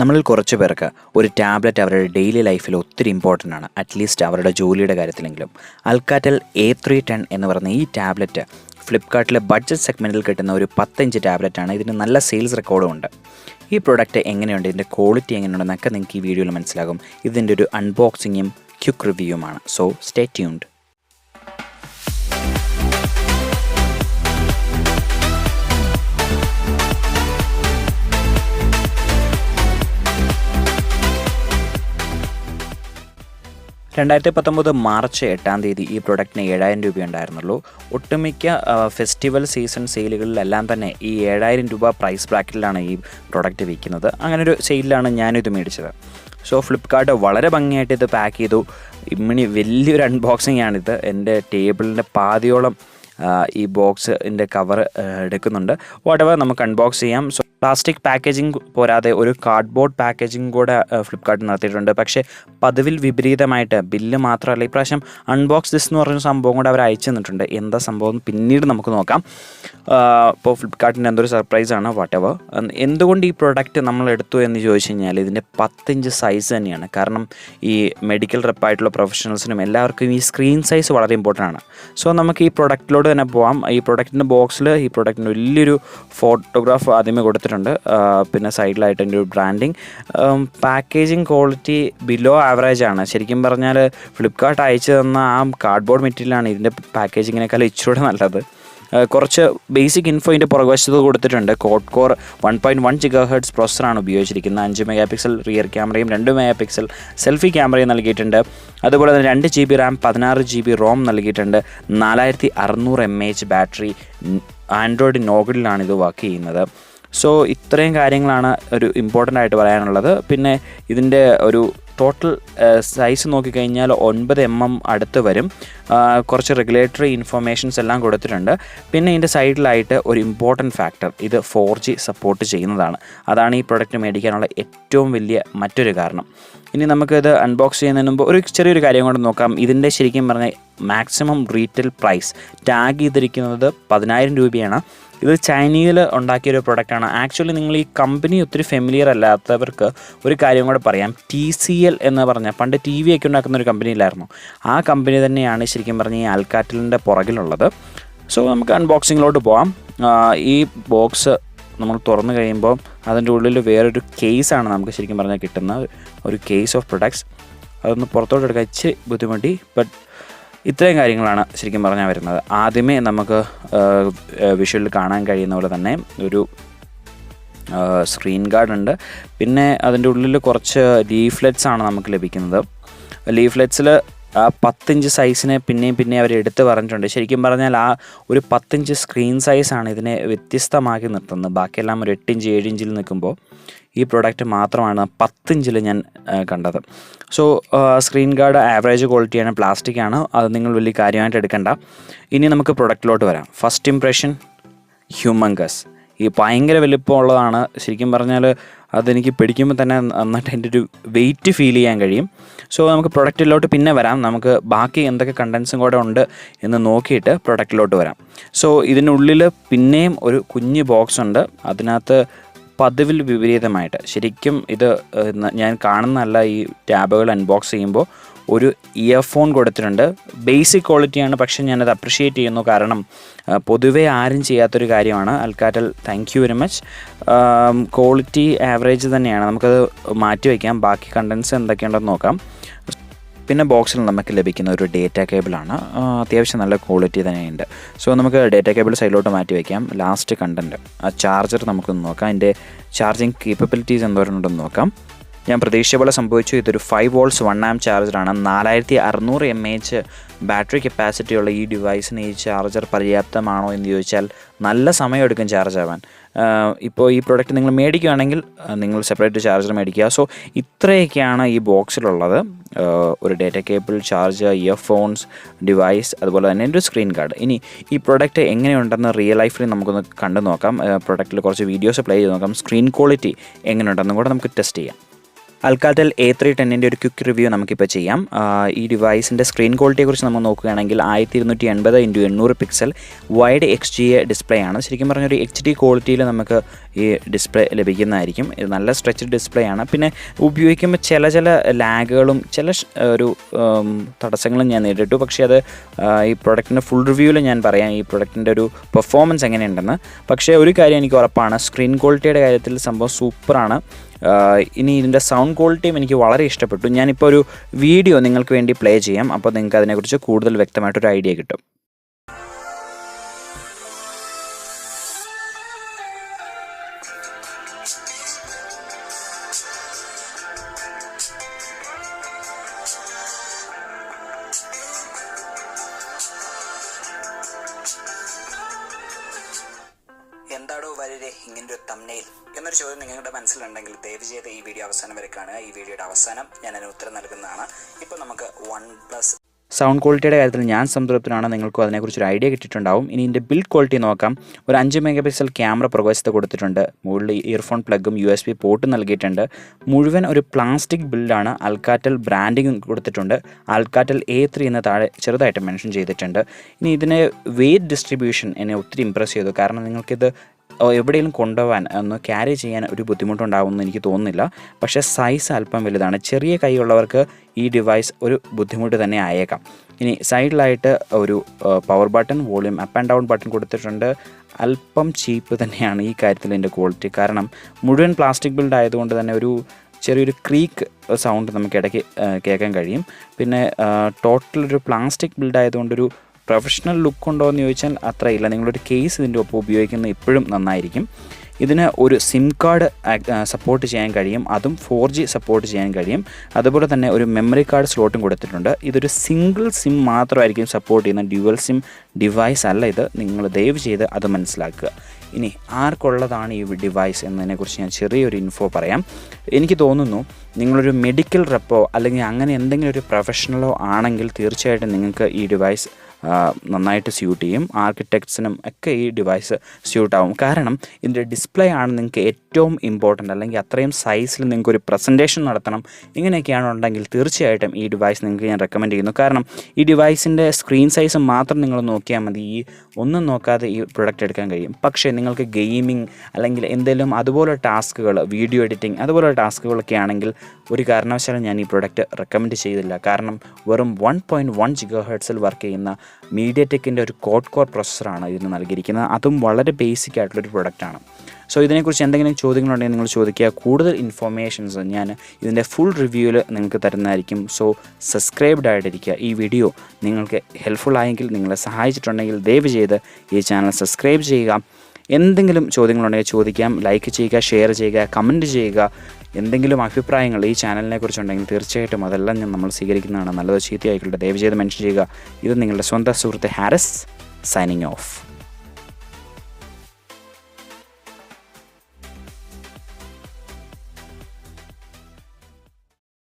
നമ്മളിൽ കുറച്ച് പേർക്ക് ഒരു ടാബ്ലറ്റ് അവരുടെ ഡെയിലി ലൈഫിൽ ഒത്തിരി ഇമ്പോർട്ടന്റ് ആണ്. അറ്റ്ലീസ്റ്റ് അവരുടെ ജോലിയുടെ കാര്യത്തിലെങ്കിലും. അൽക്കാറ്റൽ എ ത്രീ ടെൻ എന്ന് പറയുന്ന ഈ ടാബ്ലറ്റ് ഫ്ലിപ്കാർട്ടിലെ ബഡ്ജറ്റ് സെഗ്മെന്റിൽ കിട്ടുന്ന ഒരു പത്തഞ്ച് ടാബ്ലറ്റാണ് ഇതിന് നല്ല സെയിൽസ് റെക്കോർഡും ഉണ്ട്. ഈ പ്രൊഡക്റ്റ് എങ്ങനെയുണ്ട്? ഇതിന്റെ ക്വാളിറ്റി എങ്ങനെയുണ്ടെന്നൊക്കെ നിങ്ങൾക്ക് ഈ വീഡിയോയിൽ മനസ്സിലാകും. ഇതിന്റെ ഒരു അൺബോക്സിങ്ങും ക്യുക്ക് റിവ്യൂവുമാണ് സോ സ്റ്റേ ട്യൂൺഡ് രണ്ടായിരത്തി പത്തൊമ്പത് മാർച്ച് എട്ടാം തീയതി ഈ പ്രൊഡക്റ്റിന് ഏഴായിരം രൂപ ഉണ്ടായിരുന്നുള്ളൂ. ഒട്ടുമിക്ക ഫെസ്റ്റിവൽ സീസൺ സെയിലുകളിലെല്ലാം തന്നെ ഈ ഏഴായിരം രൂപ പ്രൈസ് ബ്രാക്കറ്റിലാണ് ഈ പ്രൊഡക്റ്റ് വിൽക്കുന്നത്. അങ്ങനെ ഒരു സെയിലാണ് ഞാനിത് മേടിച്ചത്. സോ ഫ്ലിപ്കാർട്ട് വളരെ ഭംഗിയായിട്ട് ഇത് പാക്ക് ചെയ്തു. ഇമ്മിണി വലിയൊരു അൺബോക്സിംഗ് ആണിത്. എന്റെ ടേബിളിന്റെ പാതിയോളം ഈ ബോക്സിന്റെ കവർ എടുക്കുന്നുണ്ട്. വാട്ടവർ നമുക്ക് അൺബോക്സ് ചെയ്യാം. സോ പ്ലാസ്റ്റിക് പാക്കേജിംഗ് പോരാതെ ഒരു കാർഡ്ബോർഡ് പാക്കേജിംഗ് കൂടെ ഫ്ലിപ്കാർട്ട് നടത്തിയിട്ടുണ്ട്. പക്ഷേ പതിവിൽ വിപരീതമായിട്ട് ബില്ല് മാത്രമല്ല ഇപ്രാവശ്യം അൺബോക്സ് ദിസ് എന്ന് പറഞ്ഞൊരു സംഭവം കൂടെ അവർ അയച്ചു തന്നിട്ടുണ്ട്. എന്താ സംഭവം പിന്നീട് നമുക്ക് നോക്കാം. ഇപ്പോൾ ഫ്ലിപ്കാർട്ടിന്റെ എന്തൊരു സർപ്രൈസാണ് വാട്ടവർ എന്തുകൊണ്ട് ഈ പ്രൊഡക്റ്റ് നമ്മൾ എടുത്തു എന്ന് ചോദിച്ചു കഴിഞ്ഞാൽ ഇതിന്റെ പത്തിഞ്ച് സൈസ് തന്നെയാണ്. കാരണം ഈ മെഡിക്കൽ റെപ്പായിട്ടുള്ള പ്രൊഫഷണൽസിനും എല്ലാവർക്കും ഈ സ്ക്രീൻ സൈസ് വളരെ ഇമ്പോർട്ടന്റ് ആണ്. സോ നമുക്ക് ഈ പ്രൊഡക്റ്റിലോട്ട് തന്നെ പോവാം. ഈ പ്രൊഡക്റ്റിന്റെ ബോക്സിൽ ഈ പ്രൊഡക്റ്റിന്റെ വലിയൊരു ഫോട്ടോഗ്രാഫ് ആദ്യമേ കൊടുത്തിട്ടുണ്ട്. ആ, പിന്നെ സൈഡിലായിട്ട് എന്റെ ഒരു branding. Packaging quality below average ആണ്. ശരിക്കും പറഞ്ഞാൽ ഫ്ലിപ്കാർട്ട് അയച്ചു തന്ന ആ കാർഡ്ബോർഡ് മെറ്റീരിയലാണ് ഇതിന്റെ പാക്കേജിങ്ങിനേക്കാൾ ഇച്ചിരൂടെ നല്ലത്. കുറച്ച് ബേസിക് ഇൻഫോ ഇതിന്റെ പുറകുവശത്ത് കൊടുത്തിട്ടുണ്ട്. Quad core one point one giga hertz പ്രോസസ്സറാണ് ഉപയോഗിച്ചിരിക്കുന്നത്. അഞ്ച് മെഗാ പിക്സൽ റിയർ ക്യാമറയും രണ്ട് മെഗാ പിക്സൽ സെൽഫി ക്യാമറയും നൽകിയിട്ടുണ്ട്. അതുപോലെ തന്നെ രണ്ട് ജി ബി റാം പതിനാറ് ജി ബി റോം നൽകിയിട്ടുണ്ട്. നാലായിരത്തി അറുന്നൂറ് എം എച്ച് ബാറ്ററി ആൻഡ്രോയിഡ് നോഗിലാണ് ഇത് വർക്ക് ചെയ്യുന്നത്. സോ ഇത്രയും കാര്യങ്ങളാണ് ഒരു ഇമ്പോർട്ടന്റ് ആയിട്ട് പറയാനുള്ളത്. പിന്നെ ഇതിന്റെ ഒരു ടോട്ടൽ സൈസ് നോക്കിക്കഴിഞ്ഞാൽ ഒൻപത് എം എം അടുത്ത് വരും. കുറച്ച് റെഗുലേറ്ററി ഇൻഫർമേഷൻസ് എല്ലാം കൊടുത്തിട്ടുണ്ട്. പിന്നെ ഇതിന്റെ സൈഡിലായിട്ട് ഒരു ഇമ്പോർട്ടന്റ് ഫാക്ടർ ഇത് ഫോർ ജി സപ്പോർട്ട് ചെയ്യുന്നതാണ്. അതാണ് ഈ പ്രൊഡക്റ്റ് മേടിക്കാനുള്ള ഏറ്റവും വലിയ മറ്റൊരു കാരണം. ഇനി നമുക്കിത് അൺബോക്സ് ചെയ്യുന്നതിന് മുമ്പ് ഒരു ചെറിയൊരു കാര്യം കൊണ്ട് നോക്കാം. ഇതിന്റെ ശരിക്കും പറഞ്ഞാൽ മാക്സിമം റീറ്റെയിൽ പ്രൈസ് ടാഗ് ചെയ്തിരിക്കുന്നത് പതിനായിരം രൂപയാണ്. ഇത് ചൈനയിൽ ഉണ്ടാക്കിയ ഒരു പ്രൊഡക്റ്റാണ് ആക്ച്വലി നിങ്ങൾ ഈ കമ്പനി ഒത്തിരി ഫെമിലിയർ അല്ലാത്തവർക്ക് ഒരു കാര്യം കൂടെ പറയാം. ടി സി എൽ എന്ന് പറഞ്ഞാൽ പണ്ട് ടി വി ഒക്കെ ഉണ്ടാക്കുന്ന ഒരു കമ്പനിയിലായിരുന്നു ആ കമ്പനി തന്നെയാണ് ശരിക്കും പറഞ്ഞ ഈ ആൽക്കാറ്റലിന്റെ പുറകിലുള്ളത്. സോ നമുക്ക് അൺബോക്സിങ്ങിലോട്ട് ആ, ഈ ബോക്സ് നമ്മൾ തുറന്നു കഴിയുമ്പോൾ അതിന്റെ ഉള്ളിൽ വേറൊരു കേസാണ് നമുക്ക് ശരിക്കും പറഞ്ഞാൽ കിട്ടുന്ന ഒരു കേസ് ഓഫ് പ്രൊഡക്ട്സ് അതൊന്ന് പുറത്തോട്ട് എടുക്കാൻ ഇച്ചിരി ബുദ്ധിമുട്ടി ബട്ട് ഇത്രയും കാര്യങ്ങളാണ് ശരിക്കും പറഞ്ഞാൽ വരുന്നത്. ആദ്യമേ നമുക്ക് വിഷ്വലിൽ കാണാൻ കഴിയുന്ന പോലെ തന്നെ ഒരു സ്ക്രീൻ ഗാർഡ് ഉണ്ട്. പിന്നെ അതിന്റെ ഉള്ളിൽ കുറച്ച് ലീഫ്ലെറ്റ്സ് ആണ് നമുക്ക് ലഭിക്കുന്നത്. ലീഫ്ലെറ്റ്സിൽ ആ പത്തിഞ്ച് സൈസിനെ പിന്നെയും പിന്നെയും അവർ എടുത്ത് പറഞ്ഞിട്ടുണ്ട്. ശരിക്കും പറഞ്ഞാൽ ആ ഒരു പത്തിഞ്ച് സ്ക്രീൻ സൈസാണ് ഇതിനെ വ്യത്യസ്തമാക്കി നിർത്തുന്നത്. ബാക്കിയെല്ലാം ഒരു എട്ടിഞ്ച് ഏഴിഞ്ചിൽ നിൽക്കുമ്പോൾ ഈ പ്രോഡക്റ്റ് മാത്രമാണ് പത്തിഞ്ചിൽ ഞാൻ കണ്ടത്. സോ സ്ക്രീൻ ഗാർഡ് ആവറേജ് ക്വാളിറ്റിയാണ് പ്ലാസ്റ്റിക് ആണ് അത് നിങ്ങൾ വലിയ കാര്യമായിട്ട് എടുക്കണ്ട. ഇനി നമുക്ക് പ്രൊഡക്റ്റിലോട്ട് വരാം. ഫസ്റ്റ് ഇംപ്രഷൻ ഹ്യൂമങ്കസ് ഈ ഭയങ്കര വലിപ്പമുള്ളതാണ്. ശരിക്കും പറഞ്ഞാൽ അതെനിക്ക് പിടിക്കുമ്പോൾ തന്നെ നന്നായിട്ട് എന്റെ ഒരു വെയിറ്റ് ഫീൽ ചെയ്യാൻ കഴിയും. സോ നമുക്ക് പ്രൊഡക്റ്റിലോട്ട് പിന്നെ വരാം. നമുക്ക് ബാക്കി എന്തൊക്കെ കണ്ടൻസും കൂടെ ഉണ്ട് എന്ന് നോക്കിയിട്ട് പ്രൊഡക്റ്റിലോട്ട് വരാം. സോ ഇതിനുള്ളിൽ പിന്നെയും ഒരു കുഞ്ഞ് ബോക്സ് ഉണ്ട്. അതിനകത്ത് പതിവിൽ വിപരീതമായിട്ട്. ശരിക്കും ഇത് ഞാൻ കാണുന്നതല്ല ഈ ടാബുകൾ അൺബോക്സ് ചെയ്യുമ്പോൾ ഒരു ഇയർഫോൺ കൊടുത്തിട്ടുണ്ട്. ബേസിക് ക്വാളിറ്റിയാണ് പക്ഷേ ഞാനത് അപ്രിഷ്യേറ്റ് ചെയ്യുന്നു. കാരണം പൊതുവേ ആരും ചെയ്യാത്തൊരു കാര്യമാണ്. Alcatel thank you very much quality average തന്നെയാണ്. നമുക്കത് മാറ്റി വയ്ക്കാം. ബാക്കി കണ്ടൻസ് എന്തൊക്കെയുണ്ടെന്ന് നോക്കാം. പിന്നെ ബോക്സിൽ നമുക്ക് ലഭിക്കുന്ന ഒരു ഡേറ്റ കേബിളാണ്. അത്യാവശ്യം നല്ല ക്വാളിറ്റി തന്നെയുണ്ട്. സോ നമുക്ക് ഡേറ്റ കേബിൾ സൈഡിലോട്ട് മാറ്റി വയ്ക്കാം ലാസ്റ്റ് കണ്ടന്റ് ആ ചാർജർ നമുക്കൊന്ന് നോക്കാം. അതിന്റെ ചാർജിങ് കേപ്പബിലിറ്റീസ് എന്തോരമുണ്ടെന്ന് നോക്കാം. ഞാൻ പ്രതീക്ഷിച്ച പോലെ സംഭവിച്ചു. ഇതൊരു ഫൈവ് വോൾട്സ് വൺ ആം ചാർജറാണ് നാലായിരത്തി അറുന്നൂറ് എം എച്ച് ബാറ്ററി കപ്പാസിറ്റിയുള്ള ഈ ഡിവൈസിന് ഈ ചാർജർ പര്യാപ്തമാണോ എന്ന് ചോദിച്ചാൽ നല്ല സമയമെടുക്കും ചാർജ് ആവാൻ. ഇപ്പോൾ ഈ പ്രൊഡക്റ്റ് നിങ്ങൾ മേടിക്കുകയാണെങ്കിൽ നിങ്ങൾ സെപ്പറേറ്റ് ചാർജർ മേടിക്കുക. സോ ഇത്രയൊക്കെയാണ് ഈ ബോക്സിലുള്ളത് ഒരു data cable charger earphones device അതുപോലെ തന്നെ ഒരു സ്ക്രീൻ കാർഡ് ഇനി ഈ പ്രൊഡക്റ്റ് എങ്ങനെയുണ്ടെന്ന് റിയൽ ലൈഫിൽ നമുക്കൊന്ന് കണ്ടു നോക്കാം പ്രൊഡക്റ്റിൽ കുറച്ച് വീഡിയോസ് പ്ലേ ചെയ്ത് നോക്കാം. സ്ക്രീൻ ക്വാളിറ്റി എങ്ങനെയുണ്ടെന്നും കൂടെ നമുക്ക് ടെസ്റ്റ് ചെയ്യാം. അൽക്കാറ്റൽ എ ത്രീ ടെന്നിന്റെ ഒരു ക്വിക്ക് റിവ്യൂ നമുക്കിപ്പോൾ ചെയ്യാം. ഈ ഡിവൈസിന്റെ സ്ക്രീൻ ക്വാളിറ്റിയെക്കുറിച്ച് നമ്മൾ നോക്കുകയാണെങ്കിൽ ആയിരത്തി ഇരുന്നൂറ്റി എൺപത് ഇന്റു എണ്ണൂറ് pixel wide X G display ആണ്. ശരിക്കും പറഞ്ഞൊരു എച്ച് ഡി ക്വാളിറ്റിയിൽ നമുക്ക് ഈ ഡിസ്പ്ലേ ലഭിക്കുന്നതായിരിക്കും. ഇത് നല്ല സ്ട്രെച്ച് ഡിസ്പ്ലേ ആണ്. പിന്നെ ഉപയോഗിക്കുമ്പോൾ ചില ചില ലാഗുകളും ചില ഒരു തടസ്സങ്ങളും ഞാൻ നേരിട്ടു. പക്ഷേ അത് ഈ പ്രൊഡക്റ്റിന്റെ ഫുൾ റിവ്യൂവിൽ ഞാൻ പറയാം. ഈ പ്രൊഡക്റ്റിന്റെ ഒരു പെർഫോമൻസ് എങ്ങനെയുണ്ടെന്ന്. പക്ഷേ ഒരു കാര്യം എനിക്ക് ഉറപ്പാണ്. സ്ക്രീൻ ക്വാളിറ്റിയുടെ കാര്യത്തിൽ സംഭവം സൂപ്പറാണ് ഇനി ഇതിന്റെ സൗണ്ട് ക്വാളിറ്റിയും എനിക്ക് വളരെ ഇഷ്ടപ്പെട്ടു. ഞാനിപ്പോൾ ഒരു വീഡിയോ നിങ്ങൾക്ക് വേണ്ടി പ്ലേ ചെയ്യാം. അപ്പോൾ നിങ്ങൾക്ക് അതിനെക്കുറിച്ച് കൂടുതൽ വ്യക്തമായിട്ടൊരു ഐഡിയ കിട്ടും. വരരെ ഇങ്ങനൊരു തമ്മനയിൽ എന്നൊരു ചോദ്യം നിങ്ങളുടെ മനസ്സിലുണ്ടെങ്കിൽ ദയവ് ചെയ്ത് ഈ വീഡിയോ അവസാനം വരെ കാണുക. ഈ വീഡിയോയുടെ അവസാനം ഞാൻ അതിന് ഉത്തരം നൽകുന്നതാണ്. ഇപ്പോൾ നമുക്ക് വൺ പ്ലസ് സൗണ്ട് ക്വാളിറ്റിയുടെ കാര്യത്തിൽ ഞാൻ സംതൃപ്തനാണ്. നിങ്ങൾക്കും അതിനെക്കുറിച്ച് ഒരു ഐഡിയ കിട്ടിയിട്ടുണ്ടാവും. ഇനി ഇതിന്റെ ബിൽഡ് ക്വാളിറ്റി നോക്കാം. ഒരു അഞ്ച് മെഗാ പിക്സൽ ക്യാമറ പ്രവേശത്ത് കൊടുത്തിട്ടുണ്ട്. മുകളിൽ ഇയർഫോൺ പ്ലഗും യു എസ് ബി പോർട്ടും നൽകിയിട്ടുണ്ട്. മുഴുവൻ ഒരു പ്ലാസ്റ്റിക് ബിൽഡാണ് അൽക്കാറ്റൽ ബ്രാൻഡിങ്ങും കൊടുത്തിട്ടുണ്ട്. അൽക്കാറ്റൽ എ ത്രീ എന്ന് താഴെ ചെറുതായിട്ട് മെൻഷൻ ചെയ്തിട്ടുണ്ട്. ഇനി ഇതിന് വെയ്റ്റ് ഡിസ്ട്രിബ്യൂഷൻ എന്നെ ഒത്തിരി ഇമ്പ്രസ് ചെയ്തു. കാരണം നിങ്ങൾക്കിത് എവിടെയെങ്കിലും കൊണ്ടുപോകാൻ ഒന്ന് ക്യാരി ചെയ്യാൻ ഒരു ബുദ്ധിമുട്ടുണ്ടാവുമെന്ന് എനിക്ക് തോന്നുന്നില്ല. പക്ഷേ സൈസ് അല്പം വലുതാണ്. ചെറിയ കൈയുള്ളവർക്ക് ഈ ഡിവൈസ് ഒരു ബുദ്ധിമുട്ട് തന്നെ ആയേക്കാം. ഇനി സൈഡിലായിട്ട് ഒരു power button volume up and down button കൊടുത്തിട്ടുണ്ട്. അല്പം ചീപ്പ് തന്നെയാണ് ഈ കാര്യത്തിൽ എന്റെ ക്വാളിറ്റി കാരണം മുഴുവൻ പ്ലാസ്റ്റിക് ബിൽഡ് ആയതുകൊണ്ട് തന്നെ ഒരു ചെറിയൊരു ക്രീക്ക് സൗണ്ട് നമുക്ക് ഇടയ്ക്ക് കേൾക്കാൻ കഴിയും. പിന്നെ ടോട്ടൽ ഒരു പ്ലാസ്റ്റിക് ബിൽഡ് ആയതുകൊണ്ടൊരു പ്രൊഫഷണൽ ലുക്ക് ഉണ്ടോ എന്ന് ചോദിച്ചാൽ അത്രയില്ല. നിങ്ങളൊരു കേസ് ഇതിന്റെ ഒപ്പം ഉപയോഗിക്കുന്നത് എപ്പോഴും നന്നായിരിക്കും. ഇതിന് ഒരു സിം കാർഡ് സപ്പോർട്ട് ചെയ്യാൻ കഴിയും. അതും ഫോർ ജി സപ്പോർട്ട് ചെയ്യാൻ കഴിയും. അതുപോലെ തന്നെ ഒരു മെമ്മറി കാർഡ് സ്ലോട്ടും കൊടുത്തിട്ടുണ്ട്. ഇതൊരു സിംഗിൾ സിം മാത്രമായിരിക്കും സപ്പോർട്ട് ചെയ്യുന്ന ഡ്യുവൽ സിം ഡിവൈസ് അല്ല ഇത്. നിങ്ങൾ ദയവ് ചെയ്ത് അത് മനസ്സിലാക്കുക. ഇനി ആർക്കുള്ളതാണ് ഈ ഡിവൈസ് എന്നതിനെക്കുറിച്ച് ഞാൻ ചെറിയൊരു ഇൻഫോ പറയാം. എനിക്ക് തോന്നുന്നു നിങ്ങളൊരു മെഡിക്കൽ റെപ്പോ അല്ലെങ്കിൽ അങ്ങനെ എന്തെങ്കിലും ഒരു പ്രൊഫഷണലോ ആണെങ്കിൽ തീർച്ചയായിട്ടും നിങ്ങൾക്ക് ഈ ഡിവൈസ് നന്നായിട്ട് സ്യൂട്ട് ചെയ്യും. ആർക്കിടെക്ട്സിനും ഒക്കെ ഈ ഡിവൈസ് സ്യൂട്ട് ആവും. കാരണം ഇതിന്റെ ഡിസ്പ്ലേ ആണ് നിങ്ങൾക്ക് ഏറ്റവും ഇമ്പോർട്ടന്റ് അല്ലെങ്കിൽ അത്രയും സൈസിൽ നിങ്ങൾക്ക് ഒരു പ്രസന്റേഷൻ നടത്തണം. ഇങ്ങനെയൊക്കെയാണ് ഉണ്ടെങ്കിൽ തീർച്ചയായിട്ടും ഈ ഡിവൈസ് നിങ്ങൾക്ക് ഞാൻ റെക്കമെൻഡ് ചെയ്യുന്നു. കാരണം ഈ ഡിവൈസിന്റെ സ്ക്രീൻ സൈസ് മാത്രം നിങ്ങൾ നോക്കിയാൽ മതി. ഈ ഒന്നും നോക്കാതെ ഈ പ്രൊഡക്റ്റ് എടുക്കാൻ കഴിയും. പക്ഷേ നിങ്ങൾക്ക് ഗെയിമിംഗ് അല്ലെങ്കിൽ എന്തെങ്കിലും അതുപോലെ ടാസ്കുകൾ വീഡിയോ എഡിറ്റിംഗ് അതുപോലെ ടാസ്കുകളൊക്കെ ആണെങ്കിൽ ഒരു കാരണവശാലും ഞാൻ ഈ പ്രൊഡക്റ്റ് റെക്കമെൻഡ് ചെയ്തില്ല. കാരണം വെറും വൺ പോയിന്റ് വൺ ജിഗോ ഹെഡ്സിൽ വർക്ക് ചെയ്യുന്ന മീഡിയ ടെക്കിന്റെ ഒരു കോഡ് കോർ പ്രൊസസ്സറാണ് ഇതിന് നൽകിയിരിക്കുന്നത്. അതും വളരെ ബേസിക് ആയിട്ടുള്ളൊരു പ്രൊഡക്റ്റാണ് സോ ഇതിനെക്കുറിച്ച് എന്തെങ്കിലും ചോദ്യങ്ങളുണ്ടെങ്കിൽ നിങ്ങൾ ചോദിക്കുക. കൂടുതൽ ഇൻഫോർമേഷൻസ് ഞാൻ ഇതിന്റെ ഫുൾ റിവ്യൂവിൽ നിങ്ങൾക്ക് തരുന്നതായിരിക്കും. സോ സബ്സ്ക്രൈബ്ഡ് ആയിട്ടിരിക്കുക. ഈ വീഡിയോ നിങ്ങൾക്ക് ഹെൽപ്ഫുൾ ആയെങ്കിൽ നിങ്ങളെ സഹായിച്ചിട്ടുണ്ടെങ്കിൽ ദയവ് ചെയ്ത് ഈ ചാനൽ സബ്സ്ക്രൈബ് ചെയ്യുക. എന്തെങ്കിലും ചോദ്യങ്ങളുണ്ടെങ്കിൽ ചോദിക്കാം. ലൈക്ക് ചെയ്യുക ഷെയർ ചെയ്യുക കമന്റ് ചെയ്യുക. എന്തെങ്കിലും അഭിപ്രായങ്ങൾ ഈ ചാനലിനെ കുറിച്ചുണ്ടെങ്കിൽ തീർച്ചയായിട്ടും അതെല്ലാം ഞാൻ നമ്മൾ സ്വീകരിക്കുന്നതാണ്. നല്ലത് ചീത്തയായിക്കോട്ടെ ദയവ് ചെയ്ത് മെൻഷൻ ചെയ്യുക. ഇത് നിങ്ങളുടെ സ്വന്തം സുഹൃത്ത് ഹാരിസ് സൈനിങ് ഓഫ്